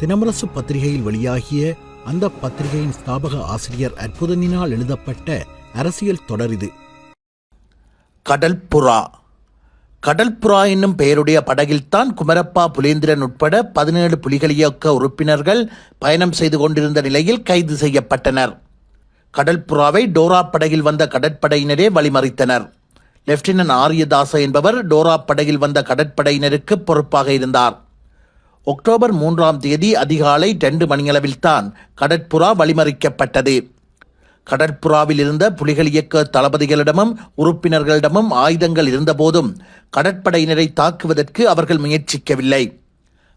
தினமரசு பத்திரிகையில் வெளியாகிய அந்த பத்திரிகையின் ஸ்தாபக ஆசிரியர் அற்புதனினால் எழுதப்பட்ட அரசியல் தொடர் இது. கடல்புறா. கடல்புறா என்னும் பெயருடைய படகில்தான் குமரப்பா புலேந்திரன் உட்பட பதினேழு புலிகள் இயக்க உறுப்பினர்கள் பயணம் செய்து கொண்டிருந்த நிலையில் கைது செய்யப்பட்டனர். கடல்புறாவை டோரா படகில் வந்த கடற்படையினரே வழிமறித்தனர். லெப்டினன்ட் ஆரியதாச என்பவர் டோரா படகில் வந்த கடற்படையினருக்கு பொறுப்பாக இருந்தார். அக்டோபர் மூன்றாம் தேதி அதிகாலை ரெண்டு மணியளவில்தான் கடற்புறா வழிமறிக்கப்பட்டது. கடற்புறாவில் இருந்த புலிகள் இயக்க தளபதிகளிடமும் உறுப்பினர்களிடமும் ஆயுதங்கள் இருந்தபோதும் கடற்படையினரை தாக்குவதற்கு அவர்கள் முயற்சிக்கவில்லை.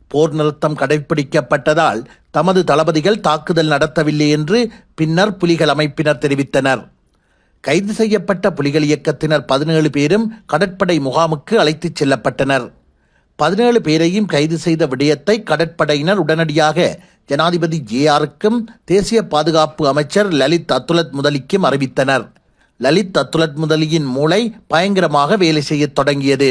போர் நிறுத்தம் கடைபிடிக்கப்பட்டதால் தமது தளபதிகள் தாக்குதல் நடத்தவில்லை என்று பின்னர் புலிகள் அமைப்பினர் தெரிவித்தனர். கைது செய்யப்பட்ட புலிகள் இயக்கத்தினர் பதினேழு பேரும் கடற்படை முகாமுக்கு அழைத்துச் செல்லப்பட்டனர். பதினேழு பேரையும் கைது செய்த விடயத்தை கடற்படையினர் உடனடியாக ஜனாதிபதி ஜேஆருக்கும் தேசிய பாதுகாப்பு அமைச்சர் லலித் அத்துலத் முதலிக்கும் அறிவித்தனர். லலித் அத்துலத் முதலியின் மூளை பயங்கரமாக வேலை செய்யத் தொடங்கியது.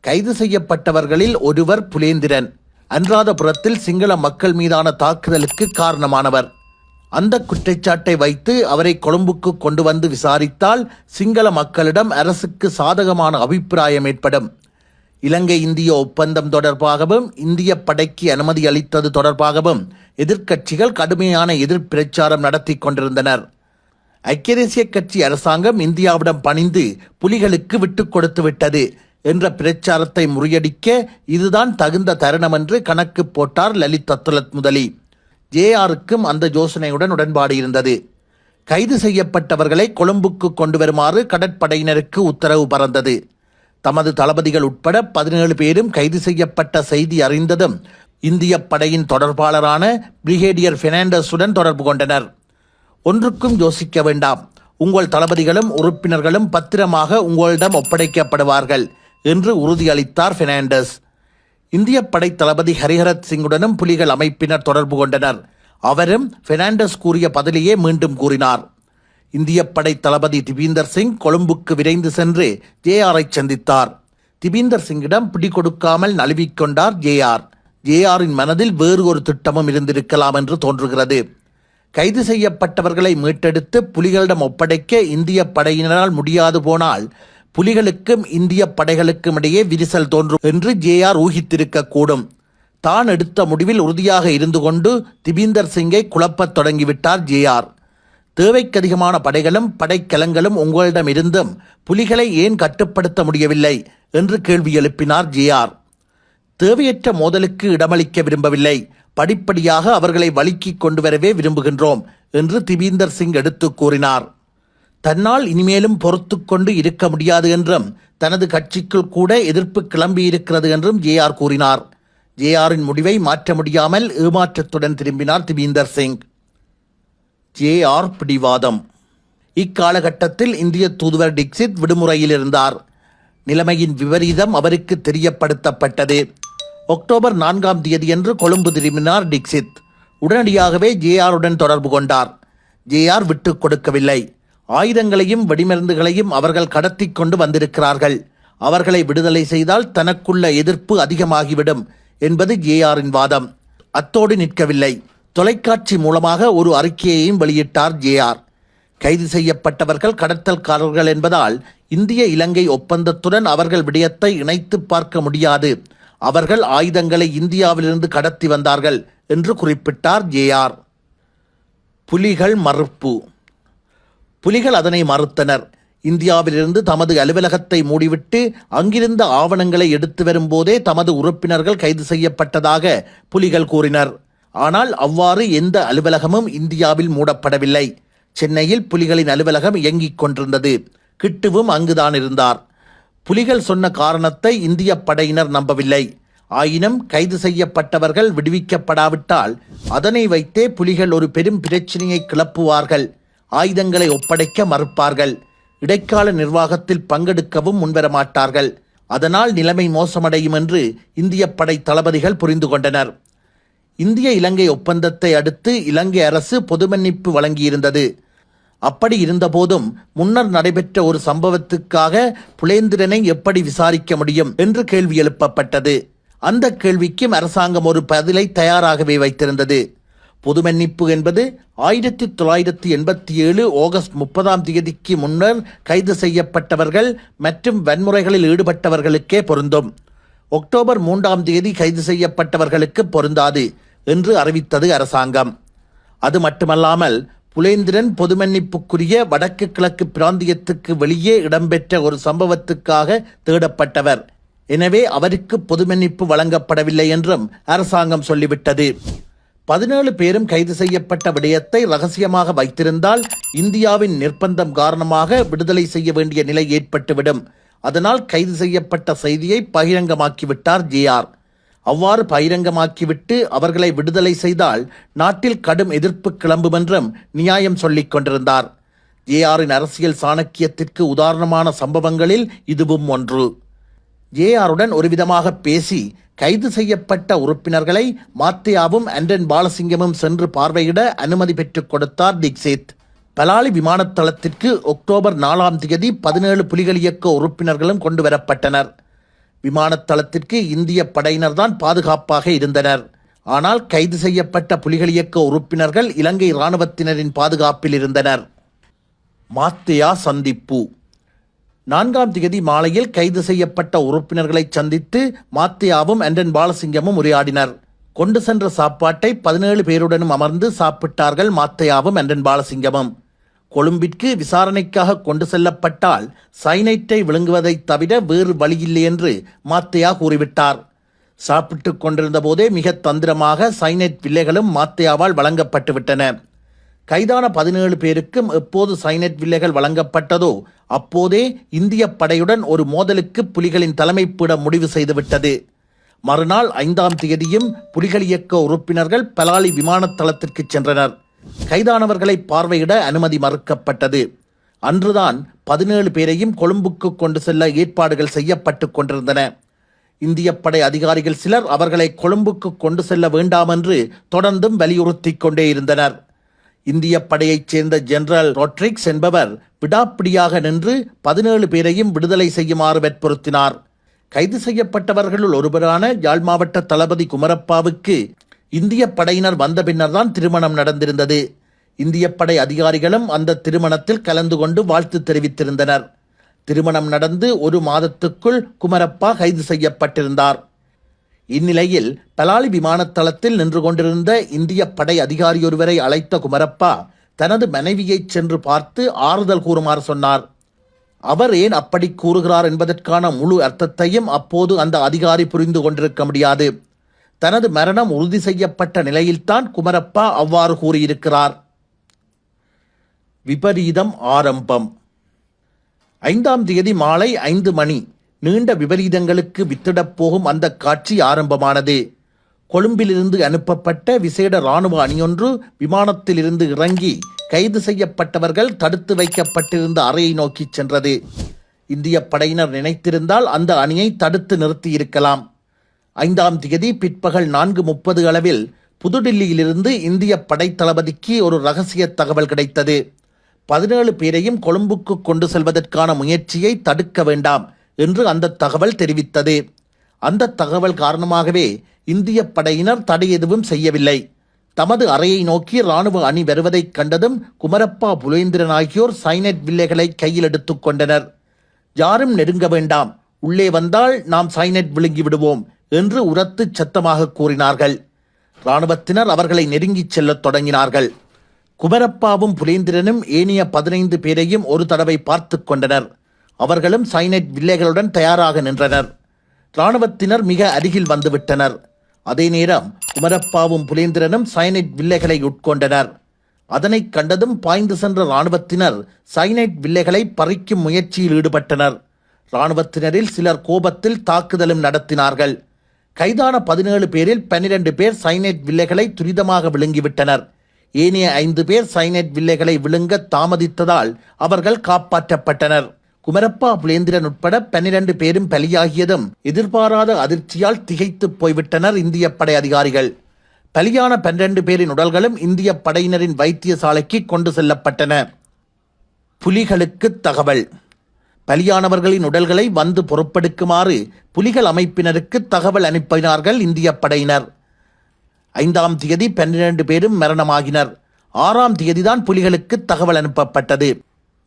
கைது செய்யப்பட்டவர்களில் ஒருவர் புலேந்திரன். அன்றாதபுரத்தில் சிங்கள மக்கள் மீதான தாக்குதலுக்கு காரணமானவர். அந்த குற்றச்சாட்டை வைத்து அவரை கொழும்புக்கு கொண்டு வந்து விசாரித்தால் சிங்கள மக்களிடம் அரசுக்கு சாதகமான அபிப்பிராயம் ஏற்படும். இலங்கை இந்திய ஒப்பந்தம் தொடர்பாகவும் இந்திய படைக்கு அனுமதி அளித்தது தொடர்பாகவும் எதிர்க்கட்சிகள் கடுமையான எதிர்ப்பிரச்சாரம் நடத்தி கொண்டிருந்தனர். ஐக்கிய தேசிய கட்சி அரசாங்கம் இந்தியாவிடம் பணிந்து புலிகளுக்கு விட்டுக் கொடுத்து விட்டது என்ற பிரச்சாரத்தை முறியடிக்க இதுதான் தகுந்த தருணம் என்று கணக்கு போட்டார் லலித் அத்துலத் முதலி. ஜேஆருக்கும் அந்த யோசனையுடன் உடன்பாடு இருந்தது. கைது செய்யப்பட்டவர்களை கொழும்புக்கு கொண்டு வருமாறு கடற்படையினருக்கு உத்தரவு பறந்தது. தமது தளபதிகள் உட்பட பதினேழு பேரும் கைது செய்யப்பட்ட செய்தி அறிந்ததும் இந்திய படையின் தொடர்பாளரான பிரிகேடியர் பெர்னாண்டஸுடன் தொடர்பு கொண்டனர். ஒன்றுக்கும் யோசிக்க வேண்டாம். உங்கள் தளபதிகளும் உறுப்பினர்களும் பத்திரமாக உங்களிடம் ஒப்படைக்கப்படுவார்கள் என்று உறுதியளித்தார் பெர்னாண்டஸ். இந்திய படை தளபதி ஹரிஹரத் சிங்குடனும் புலிகள் அமைப்பினர் தொடர்பு கொண்டனர். அவரும் பெர்னாண்டஸ் கூறிய பதிலையே மீண்டும் கூறினார். இந்திய படை தளபதி திபீந்தர் சிங் கொழும்புக்கு விரைந்து சென்று ஜேஆரை சந்தித்தார். திபீந்தர் சிங்கிடம் பிடிகொடுக்காமல் நழுவிக்கொண்டார் ஜேஆர் ஜேஆரின் மனதில் வேறு ஒரு திட்டமும் இருந்திருக்கலாம் என்று தோன்றுகிறது. கைது செய்யப்பட்டவர்களை மீட்டெடுத்து புலிகளிடம் ஒப்படைக்க இந்திய படையினரால் முடியாது போனால் புலிகளுக்கும் இந்திய படைகளுக்கும் இடையே விரிசல் தோன்றும் என்று ஜேஆர் ஊகித்திருக்கக்கூடும். தான் எடுத்த முடிவில் உறுதியாக இருந்து கொண்டு திபீந்தர் சிங்கை குழப்பத் தொடங்கிவிட்டார் ஜேஆர் தேவைக்கதிகமான படைகளும் படைக்கலங்களும் உங்களிடம் இருந்தும் புலிகளை ஏன் கட்டுப்படுத்த முடியவில்லை? என்று கேள்வி எழுப்பினார் ஜிஆர் தேவையற்ற மோதலுக்கு இடமளிக்க விரும்பவில்லை. படிப்படியாக அவர்களை வழுக்கி கொண்டு வரவே விரும்புகின்றோம் என்று திபீந்தர் சிங் எடுத்து கூறினார். தன்னால் இனிமேலும் பொறுத்து கொண்டு இருக்க முடியாது என்றும் தனது கட்சிக்குள் கூட எதிர்ப்பு கிளம்பியிருக்கிறது என்றும் ஜேஆர் கூறினார். ஜேஆரின் முடிவை மாற்ற முடியாமல் ஏமாற்றத்துடன் திரும்பினார் திபீந்தர் சிங். ஜேஆர் பிடிவாதம். இக்காலகட்டத்தில் இந்திய தூதுவர் டிக்சித் விடுமுறையில் இருந்தார் நிலைமையின் விபரீதம் அவருக்கு தெரியப்படுத்தப்பட்டது. அக்டோபர் நான்காம் தேதியன்று கொழும்பு திரும்பினார் டிக்சித் உடனடியாகவே ஜேஆருடன் தொடர்பு கொண்டார். ஜேஆர் விட்டு கொடுக்கவில்லை. ஆயுதங்களையும் வெடிமருந்துகளையும் அவர்கள் கடத்தி கொண்டு வந்திருக்கிறார்கள். அவர்களை விடுதலை செய்தால் தனக்குள்ள எதிர்ப்பு அதிகமாகிவிடும் என்பது ஜேஆரின் வாதம். அத்தோடு நிற்கவில்லை. தொலைக்காட்சி மூலமாக ஒரு அறிக்கையையும் வெளியிட்டார் ஜேஆர் கைது செய்யப்பட்டவர்கள் கடத்தல்காரர்கள் என்பதால் இந்திய இலங்கை ஒப்பந்தத்துடன் அவர்கள் விடயத்தை இணைத்து பார்க்க முடியாது. அவர்கள் ஆயுதங்களை இந்தியாவிலிருந்து கடத்தி வந்தார்கள் என்று குறிப்பிட்டார் ஜேஆர் புலிகள் மறுப்பு. புலிகள் அதனை மறுத்தனர். இந்தியாவிலிருந்து தமது அலுவலகத்தை மூடிவிட்டு அங்கிருந்த ஆவணங்களை எடுத்து வரும்போதே தமது உறுப்பினர்கள் கைது செய்யப்பட்டதாக புலிகள் கூறினர். ஆனால் அவ்வாறு எந்த அலுவலகமும் இந்தியாவில் மூடப்படவில்லை. சென்னையில் புலிகளின் அலுவலகம் இயங்கிக் கொண்டிருந்தது. கிட்டுவும் அங்குதான் இருந்தார். புலிகள் சொன்ன காரணத்தை இந்திய படையினர் நம்பவில்லை. ஆயினும் கைது செய்யப்பட்டவர்கள் விடுவிக்கப்படாவிட்டால் அதனை வைத்தே புலிகள் ஒரு பெரும் பிரச்சனையை கிளப்புவார்கள். ஆயுதங்களை ஒப்படைக்க மறுப்பார்கள். இடைக்கால நிர்வாகத்தில் பங்கெடுக்கவும் முன்வர மாட்டார்கள் அதனால் நிலைமை மோசமடையும் என்று இந்திய படை தளபதிகள் புரிந்து கொண்டனர். இந்திய இலங்கை ஒப்பந்தத்தை அடுத்து இலங்கை அரசு பொது மன்னிப்பு வழங்கியிருந்தது. அப்படி இருந்தபோதும் முன்னர் நடைபெற்ற ஒரு சம்பவத்துக்காக புலேந்திரனை எப்படி விசாரிக்க முடியும் என்று கேள்வி எழுப்பப்பட்டது. அந்த கேள்விக்கும் அரசாங்கம் ஒரு பதிலை தயாராகவே வைத்திருந்தது. பொது மன்னிப்பு என்பது ஆயிரத்தி தொள்ளாயிரத்தி எண்பத்தி ஏழு ஆகஸ்ட் முப்பதாம் தேதிக்கு முன்னர் கைது செய்யப்பட்டவர்கள் மற்றும் வன்முறைகளில் ஈடுபட்டவர்களுக்கே பொருந்தும். அக்டோபர் மூன்றாம் தேதி கைது செய்யப்பட்டவர்களுக்கு பொருந்தாது. என்று அறிவித்தது அரசாங்கம். அது மட்டுமல்லாமல் புலேந்திரன் பொதுமன்னிப்புக்குரிய வடக்கு கிழக்கு பிராந்தியத்துக்கு வெளியே இடம்பெற்ற ஒரு சம்பவத்துக்காக தேடப்பட்டவர். எனவே அவருக்கு பொதுமன்னிப்பு வழங்கப்படவில்லை என்றும் அரசாங்கம் சொல்லிவிட்டது. பதினேழு பேரும் கைது செய்யப்பட்ட விடயத்தை ரகசியமாக வைத்திருந்தால் இந்தியாவின் நிர்பந்தம் காரணமாக விடுதலை செய்ய வேண்டிய நிலை ஏற்பட்டுவிடும். அதனால் கைது செய்யப்பட்ட செய்தியை பகிரங்கமாக்கிவிட்டார் ஜேஆர் அவ்வாறு பகிரங்கமாக்கிவிட்டு அவர்களை விடுதலை செய்தால் நாட்டில் கடும் எதிர்ப்பு கிளம்பும் என்றும் நியாயம் சொல்லிக் கொண்டிருந்தார். ஜேஆரின் அரசியல் சாணக்கியத்திற்கு உதாரணமான சம்பவங்களில் இதுவும் ஒன்று. ஜேஆருடன் ஒருவிதமாக பேசி கைது செய்யப்பட்ட உறுப்பினர்களை மாத்தியாவும் அண்டன் பாலசிங்கமும் சென்று பார்வையிட அனுமதி பெற்றுக் கொடுத்தார் தீக்ஷித். பலாலி விமானத்தளத்திற்கு அக்டோபர் நாலாம் தேதி பதினேழு புலிகள் இயக்க உறுப்பினர்களும் கொண்டு வரப்பட்டனர் விமானத்தளத்திற்கு இந்திய படையினர் தான் பாதுகாப்பாக இருந்தனர். ஆனால் கைது செய்யப்பட்ட புலிகள் இயக்க உறுப்பினர்கள் இலங்கை இராணுவத்தினரின் பாதுகாப்பில் இருந்தனர். மாத்தியா சந்திப்பு. நான்காம் தேதி மாலையில் கைது செய்யப்பட்ட உறுப்பினர்களை சந்தித்து மாத்தியாவும் அண்டன் பாலசிங்கமும் உரையாடினர். கொண்டு சென்ற சாப்பாட்டை பதினேழு பேருடனும் அமர்ந்து சாப்பிட்டார்கள் மாத்தையாவும் அண்டன் பாலசிங்கமும். கொழும்பிற்கு விசாரணைக்காக கொண்டு செல்லப்பட்டால் சைனைட்டை விழுங்குவதைத் தவிர வேறு வழியில்லை என்று மாத்தையா கூறிவிட்டார். சாப்பிட்டுக் கொண்டிருந்த போதே மிக தந்திரமாக சைனைட் வில்லைகளும் மாத்தையாவால் வழங்கப்பட்டுவிட்டன. கைதான பதினேழு பேருக்கும் எப்போது சைனைட் வில்லைகள் வழங்கப்பட்டதோ அப்போதே இந்திய படையுடன் ஒரு மோதலுக்கு புலிகளின் தலைமைப்பிட முடிவு செய்துவிட்டது. மறுநாள் ஐந்தாம் தேதியும் புலிகள் இயக்க உறுப்பினர்கள் பலாலி விமானத்தளத்திற்கு சென்றனர். கைதானவர்களை பார்வையிட அனுமதி மறுக்கப்பட்டது. அன்றுதான் பதினேழு பேரையும் கொழும்புக்கு கொண்டு செல்ல ஏற்பாடுகள் செய்யப்பட்டு கொண்டிருந்தன. இந்திய படை அதிகாரிகள் சிலர் அவர்களை கொழும்புக்கு கொண்டு செல்ல வேண்டாம் என்று தொடர்ந்தும் வலியுறுத்தி கொண்டே இருந்தனர். இந்திய படையைச் சேர்ந்த ஜெனரல் ரொட்ரிக்ஸ் என்பவர் விடாப்பிடியாக நின்று பதினேழு பேரையும் விடுதலை செய்யுமாறு வற்புறுத்தினார். கைது செய்யப்பட்டவர்களுள் ஒருவரான யாழ் மாவட்ட தளபதி குமரப்பாவுக்கு இந்திய படையினர் வந்த பின்னர்தான் திருமணம் நடந்திருந்தது. இந்திய படை அதிகாரிகளும் அந்த திருமணத்தில் கலந்து கொண்டு வாழ்த்து தெரிவித்திருந்தனர். திருமணம் நடந்து ஒரு மாதத்துக்குள் குமரப்பா கைது செய்யப்பட்டிருந்தார். இந்நிலையில் பலாலி விமானத்தளத்தில் நின்று கொண்டிருந்த இந்திய படை அதிகாரியொருவரை அழைத்த குமரப்பா தனது மனைவியை சென்று பார்த்து ஆறுதல் கூறுமாறு சொன்னார். அவர் ஏன் அப்படி கூறுகிறார் என்பதற்கான முழு அர்த்தத்தையும் அப்போது அந்த அதிகாரி புரிந்து கொண்டிருக்க முடியாது. தனது மரணம் உறுதி செய்யப்பட்ட நிலையில்தான் குமரப்பா அவ்வாறு கூறியிருக்கிறார். விபரீதம் ஆரம்பம். ஐந்தாம் தேதி மாலை ஐந்து மணி. நீண்ட விபரீதங்களுக்கு வித்திடப் போகும் அந்த காட்சி ஆரம்பமானது. கொழும்பிலிருந்து அனுப்பப்பட்ட விசேட இராணுவ அணியொன்று விமானத்திலிருந்து இறங்கி கைது செய்யப்பட்டவர்கள் தடுத்து வைக்கப்பட்டிருந்த அறையை நோக்கிச் சென்றது. இந்திய படையினர் நினைத்திருந்தால் அந்த அணியை தடுத்து நிறுத்தியிருக்கலாம். ஐந்தாம் தேதி பிற்பகல் நான்கு முப்பது அளவில் புதுடில்லியிலிருந்து இந்திய படைத்தளபதிக்கு ஒரு ரகசிய தகவல் கிடைத்தது. பதினேழு பேரையும் கொழும்புக்கு கொண்டு செல்வதற்கான முயற்சியை தடுக்க வேண்டாம் என்று அந்த தகவல் தெரிவித்தது. அந்த தகவல் காரணமாகவே இந்திய படையினர் தடை எதுவும் செய்யவில்லை. தமது அறையை நோக்கி ராணுவ அணி வருவதைக் கண்டதும் குமரப்பா புலேந்திரன் ஆகியோர் சைனட் வில்லைகளை கையில் எடுத்துக்கொண்டனர் யாரும் நெருங்க வேண்டாம். உள்ளே வந்தால் நாம் சைனட் விழுங்கி விடுவோம் என்று உரத்து சத்தமாக கூறினார்கள். இராணுவத்தினர் அவர்களை நெருங்கிச் செல்லத் தொடங்கினார்கள். குமரப்பாவும் புலேந்திரனும் ஏனைய பதினைந்து பேரையும் ஒரு தடவை பார்த்து கொண்டனர். அவர்களும் சைனட் வில்லைகளுடன் தயாராக நின்றனர். இராணுவத்தினர் மிக அருகில் வந்துவிட்டனர். அதே நேரம் குமரப்பாவும் புலேந்திரனும் சைனட் வில்லைகளை உட்கொண்டனர். அதனைக் கண்டதும் பாய்ந்து சென்ற இராணுவத்தினர் சைனைட் வில்லைகளை பறிக்கும் முயற்சியில் ஈடுபட்டனர். இராணுவத்தினரில் சிலர் கோபத்தில் தாக்குதலும் நடத்தினார்கள். கைதான பதினேழு பேரில் பன்னிரண்டு பேர் சைனைட் வில்லைகளை துரிதமாக விழுங்கிவிட்டனர். ஏனைய ஐந்து பேர் சைனைட் வில்லைகளை விழுங்க தாமதித்ததால் அவர்கள் காப்பாற்றப்பட்டனர். குமரப்பா புலேந்திரன் உட்பட பன்னிரண்டு பேரும் பலியாகியதும் எதிர்பாராத அதிர்ச்சியால் திகைத்துப் போய்விட்டனர் இந்திய படை அதிகாரிகள். பலியான பன்னிரண்டு பேரின் உடல்களும் இந்திய படையினரின் வைத்தியசாலைக்கு கொண்டு செல்லப்பட்டன. புலிகளுக்கு தகவல். பலியானவர்களின் உடல்களை வந்து பொறுப்பெடுக்குமாறு புலிகள் அமைப்பினருக்கு தகவல் அனுப்பினார்கள் இந்திய படையினர். ஐந்தாம் தேதி பன்னிரண்டு பேரும் மரணமாகினர். ஆறாம் தேதிதான் புலிகளுக்கு தகவல் அனுப்பப்பட்டது.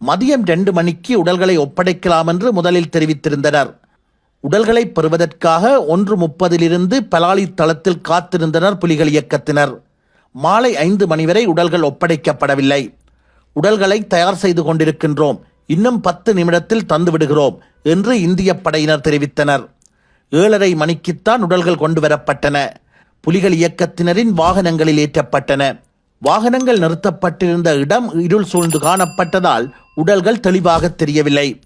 மதியம் ரெண்டு மணிக்கு உடல்களை ஒப்படைக்கலாம் என்று முதலில் தெரிவித்திருந்தனர். உடல்களை பெறுவதற்காக ஒன்று முப்பதிலிருந்து பலாலி தளத்தில் காத்திருந்தனர் புலிகள் இயக்கத்தினர். மாலை ஐந்து மணி வரை உடல்கள் ஒப்படைக்கப்படவில்லை. உடல்களை தயார் செய்து கொண்டிருக்கின்றோம். இன்னும் பத்து நிமிடத்தில் தந்து விடுகிறோம் என்று இந்திய படையினர் தெரிவித்தனர். ஏழரை மணிக்குத்தான் உடல்கள் கொண்டு வரப்பட்டன. புலிகள் இயக்கத்தினரின் வாகனங்களில் ஏற்றப்பட்டன. வாகனங்கள் நிறுத்தப்பட்டிருந்த இடம் இருள் சூழ்ந்து காணப்பட்டதால் உடல்கள் தெளிவாக தெரியவில்லை.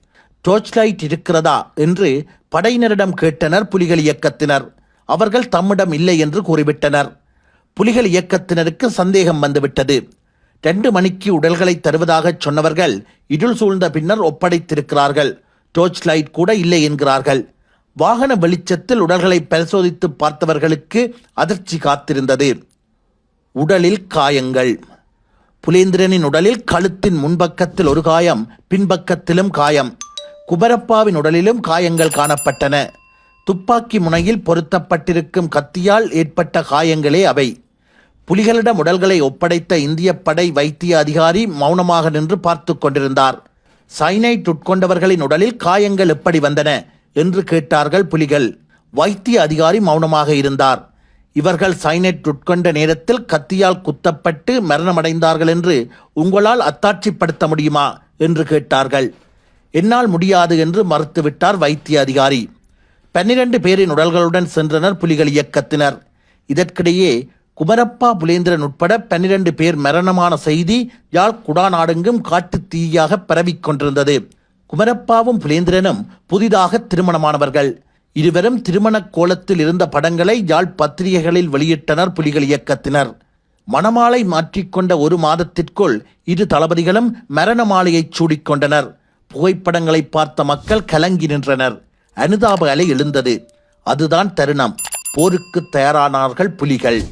டோர்ச் லைட் இருக்கிறதா என்று படையினரிடம் கேட்டனர் புலிகள் இயக்கத்தினர். அவர்கள் தம்மிடம் இல்லை என்று கூறிவிட்டனர். புலிகள் இயக்கத்தினருக்கு சந்தேகம் வந்துவிட்டது. ரெண்டு மணிக்கு உடல்களை தருவதாகச் சொன்னவர்கள் இருள் சூழ்ந்த பின்னர் ஒப்படைத்திருக்கிறார்கள். டோர்ச் லைட் கூட இல்லை என்கிறார்கள். வாகன வெளிச்சத்தில் உடல்களை பரிசோதித்து பார்த்தவர்களுக்கு அதிர்ச்சி காத்திருந்தது. உடலில் காயங்கள். புலேந்திரனின் உடலில் கழுத்தின் முன்பக்கத்தில் ஒரு காயம் பின்பக்கத்திலும் காயம். குபரப்பாவின் உடலிலும் காயங்கள் காணப்பட்டன. துப்பாக்கி முனையில் பொருத்தப்பட்டிருக்கும் கத்தியால் ஏற்பட்ட காயங்களே அவை. புலிகளிடம் உடல்களை ஒப்படைத்த இந்திய படை வைத்திய அதிகாரி மௌனமாக நின்று பார்த்து கொண்டிருந்தார். சைனைட் உட்கொண்டவர்களின் உடலில் காயங்கள் எப்படி வந்தன? என்று கேட்டார்கள் புலிகள். வைத்திய அதிகாரி மௌனமாக இருந்தார். இவர்கள் சைனைட் உட்கொண்ட நேரத்தில் கத்தியால் குத்தப்பட்டு மரணமடைந்தார்கள் என்று உங்களால் அத்தாட்சிப்படுத்த முடியுமா? என்று கேட்டார்கள். என்னால் முடியாது என்று மறுத்துவிட்டார் வைத்திய அதிகாரி. பன்னிரண்டு பேரின் உடல்களுடன் சென்றனர் புலிகள் இயக்கத்தினர். இதற்கிடையே குமரப்பா புலேந்திரன் உட்பட பன்னிரண்டு பேர் மரணமான செய்தி யாழ் குடாநாடெங்கும் காட்டுத் தீயாக பரவிக் கொண்டிருந்தது. குமரப்பாவும் புலேந்திரனும் புதிதாக திருமணமானவர்கள். இருவரும் திருமணக் கோலத்தில் இருந்த படங்களை யாழ் பத்திரிகைகளில் வெளியிட்டனர் புலிகள் இயக்கத்தினர். மணமாலை மாற்றிக்கொண்ட ஒரு மாதத்திற்குள் இரு தளபதிகளும் மரண மாலையைச் சூடிக்கொண்டனர் புகைப்படங்களை பார்த்த மக்கள் கலங்கி நின்றனர். அனுதாப அலை எழுந்தது. அதுதான் தருணம். போருக்கு தயாரானார்கள் புலிகள்.